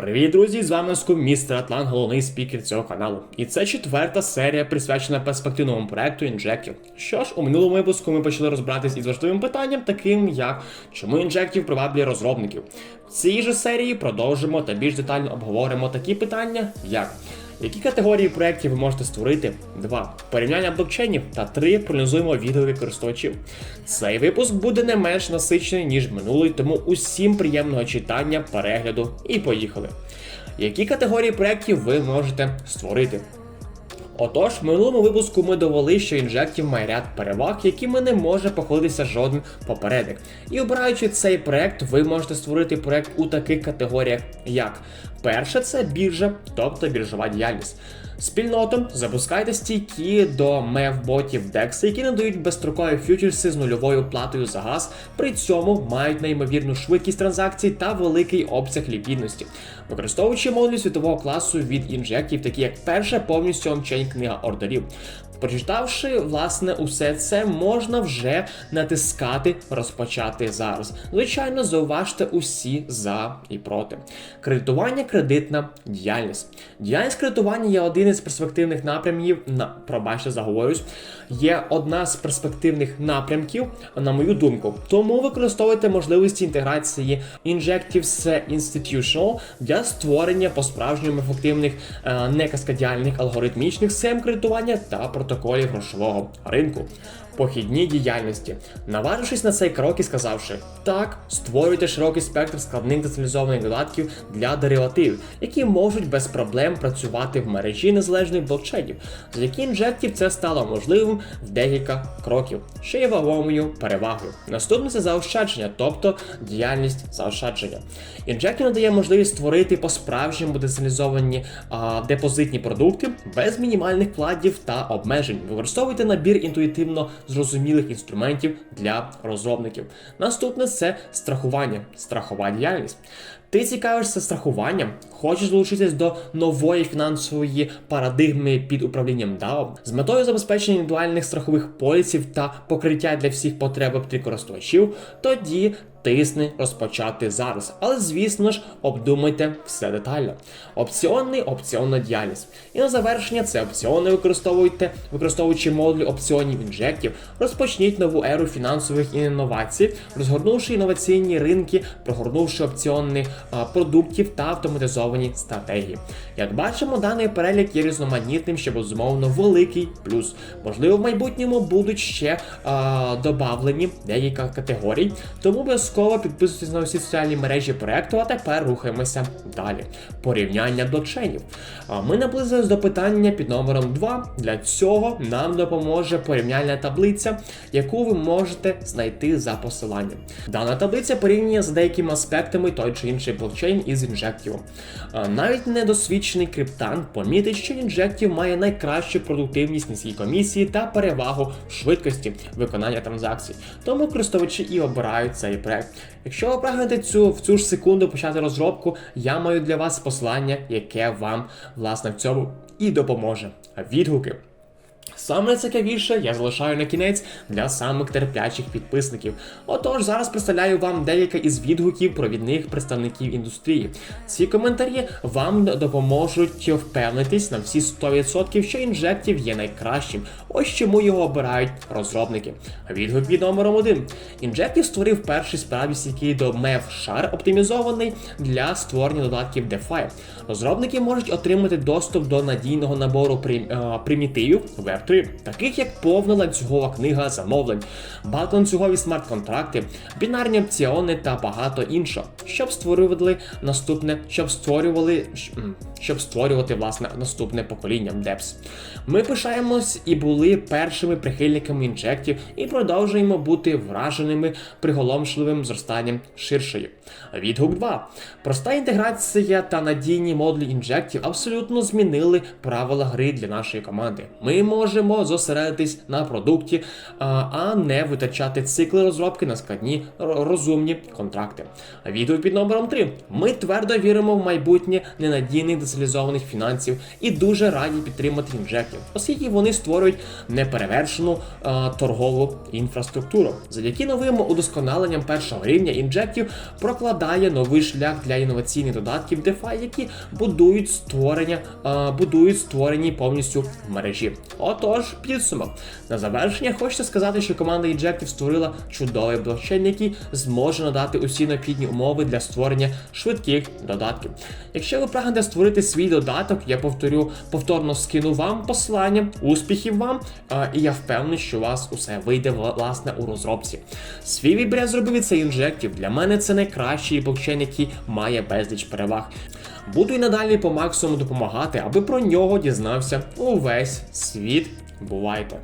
Привіт, друзі! З вами Ску, містер Атлан, головний спікер цього каналу. І це четверта серія присвячена перспективному проекту інжектів. Що ж, у минулому випуску ми почали розбиратись із важливим питанням, таким як чому інжектів приваблює розробників. В цій же серії продовжимо та більш детально обговоримо такі питання, як які категорії проєктів ви можете створити? 2. Порівняння блокчейнів та 3. Проаналізуємо відгуки користувачів. Цей випуск буде не менш насичений, ніж минулий, тому усім приємного читання, перегляду і поїхали. Які категорії проєктів ви можете створити? Отож, в минулому випуску ми довели, що інжектів має ряд переваг, якими не може похвалитися жоден попередник. І обираючи цей проект, ви можете створити проект у таких категоріях, як перше, це біржа, тобто біржова діяльність. Спільнотом запускайте стійкі до мев-ботів DEX, які надають безстрокові фьючерси з нульовою платою за газ, при цьому мають неймовірну швидкість транзакцій та великий обсяг ліквідності. Використовуючи модулі світового класу від інжектів, такі як перша повністю ончейн книга ордерів. Прочитавши власне усе це, можна вже натискати розпочати зараз. Звичайно, зауважте усі за і проти. Кредитування, кредитна діяльність. Діяльність кредитування є один із перспективних напрямів. На пробачте, заговорюсь, є одна з перспективних напрямків, на мою думку. Тому використовуйте можливості інтеграції Injectives Institutional для створення по-справжньому ефективних е, некаскадіальних алгоритмічних схем кредитування та протоколів грошового ринку. Похідні діяльності, наважившись на цей крок і сказавши, так, створюйте широкий спектр складних децентралізованих додатків для деривативів, які можуть без проблем працювати в мережі незалежних блокчейнів. Завдяки інжектів це стало можливим в декілька кроків, що є вагомою перевагою. Наступне це заощадження, тобто діяльність заощадження. Інжектів надає можливість створити по-справжньому децентралізовані а, депозитні продукти без мінімальних вкладів та обмежень. Використовуйте набір інтуїтивно зрозумілих інструментів для розробників. Наступне це страхування, страхова діяльність. Ти цікавишся страхуванням, хочеш долучитись до нової фінансової парадигми під управлінням DAO з метою забезпечення індивідуальних страхових полісів та покриття для всіх потреб Web3 користувачів, тоді тисни розпочати зараз. Але звісно ж, обдумайте все детально. Опціонний опціонна діяльність. І на завершення це опціони використовуйте, використовуючи модулі опціонів інжектів, розпочніть нову еру фінансових інновацій, розгорнувши інноваційні ринки, прогорнувши опціонні а, продуктів та автоматизовані стратегії. Як бачимо, даний перелік є різноманітним, що безумовно великий плюс. Можливо, в майбутньому будуть ще а, добавлені декілька категорій, тому обов'язково підписуйтесь на усі соціальні мережі проекту, а тепер рухаємося далі. Порівняння блокчейнів. Ми наблизились до питання під номером 2. Для цього нам допоможе порівняльна таблиця, яку ви можете знайти за посиланням. Дана таблиця порівнює з деякими аспектами той чи інший блокчейн із інжектівом. Навіть недосвідчений криптант помітить, що інжектів має найкращу продуктивність низькій комісії та перевагу швидкості виконання транзакцій. Тому користувачі і обирають цей проект. Якщо ви прагнете цю в цю ж секунду почати розробку, я маю для вас послання, яке вам власне в цьому і допоможе. Відгуки. Саме цікавіше я залишаю на кінець для самих терплячих підписників. Отож, зараз представляю вам деяка із відгуків провідних представників індустрії. Ці коментарі вам допоможуть впевнитись на всі 100%, що інжектів є найкращим. Ось чому його обирають розробники. Відгук від номером 1. Інжектів створив перший справді стійкий до мев шар, оптимізований для створення додатків DeFi. Розробники можуть отримати доступ до надійного набору е, примітивів веб Три, таких як повна ланцюгова книга замовлень, балконцюгові смарт-контракти, бінарні опціони та багато іншого, щоб створювали наступне, щоб створювали, щоб створювати власне наступне покоління DEPS. Ми пишаємось і були першими прихильниками інжектів і продовжуємо бути враженими приголомшливим зростанням ширшою. Відгук 2. Проста інтеграція та надійні модулі інжектів абсолютно змінили правила гри для нашої команди. Ми можемо зможемо зосередитись на продукті, а, не витрачати цикли розробки на складні розумні контракти. Відео під номером 3. Ми твердо віримо в майбутнє ненадійних децентралізованих фінансів і дуже раді підтримати інжектів, оскільки вони створюють неперевершену а, торгову інфраструктуру. Завдяки новим удосконаленням першого рівня інжектів прокладає новий шлях для інноваційних додатків DeFi, які будують створення, а, будують створені повністю в мережі. Отож, підсумок. На завершення хочеться сказати, що команда інжектів створила чудовий блокчейн, який зможе надати усі необхідні умови для створення швидких додатків. Якщо ви прагнете створити свій додаток, я повторю повторно скину вам посилання, успіхів вам, і я впевнений, що у вас усе вийде власне у розробці. Свій вибір зробив від цей інжектів. Для мене це найкращий блокчейн, який має безліч переваг. Буду і надалі по максимуму допомагати, аби про нього дізнався увесь світ. Бувайте!